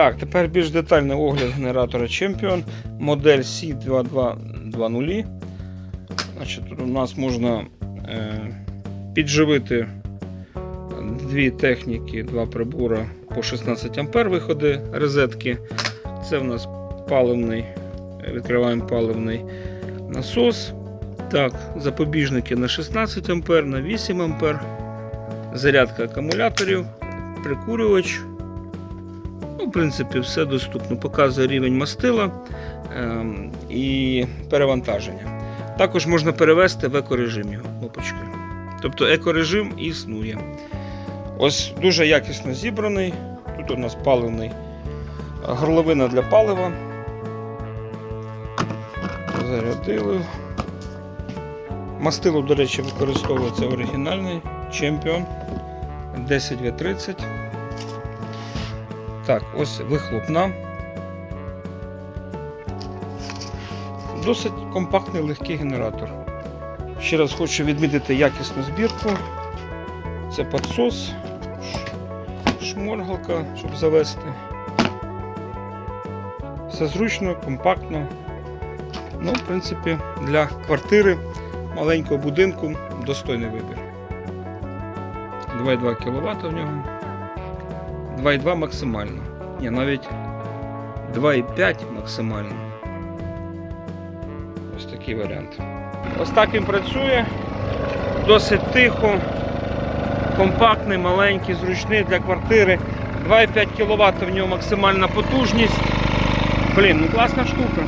Так, тепер більш детальний огляд генератора Champion, модель C2220. Значить, тут у нас можна е, підживити дві техніки, два прибори по 16 А виходи розетки. Це в нас паливний, відкриваємо паливний насос. Так, запобіжники на 16 А, на 8 А, зарядка акумуляторів, прикурювач. Ну, в принципі, все доступно. Показує рівень мастила ем, і перевантаження. Також можна перевести в екорежим його кнопочкою. Тобто екорежим існує. Ось дуже якісно зібраний. Тут у нас паливний горловина для палива. Зарядили. Мастило, до речі, використовується оригінальний Champion 10W30. Так, ось вихлопна. Досить компактний легкий генератор. Ще раз хочу відмітити якісну збірку. Це підсос, шморгалка, щоб завести. Все зручно, компактно. Ну, в принципі, для квартири маленького будинку достойний вибір. 2,2 кВт в нього. 2,2 максимально. Ні, навіть 2,5 максимально. Ось такий варіант. Ось так він працює. Досить тихо, компактний, маленький, зручний для квартири. 2,5 кВт в нього максимальна потужність. Блін, ну класна штука.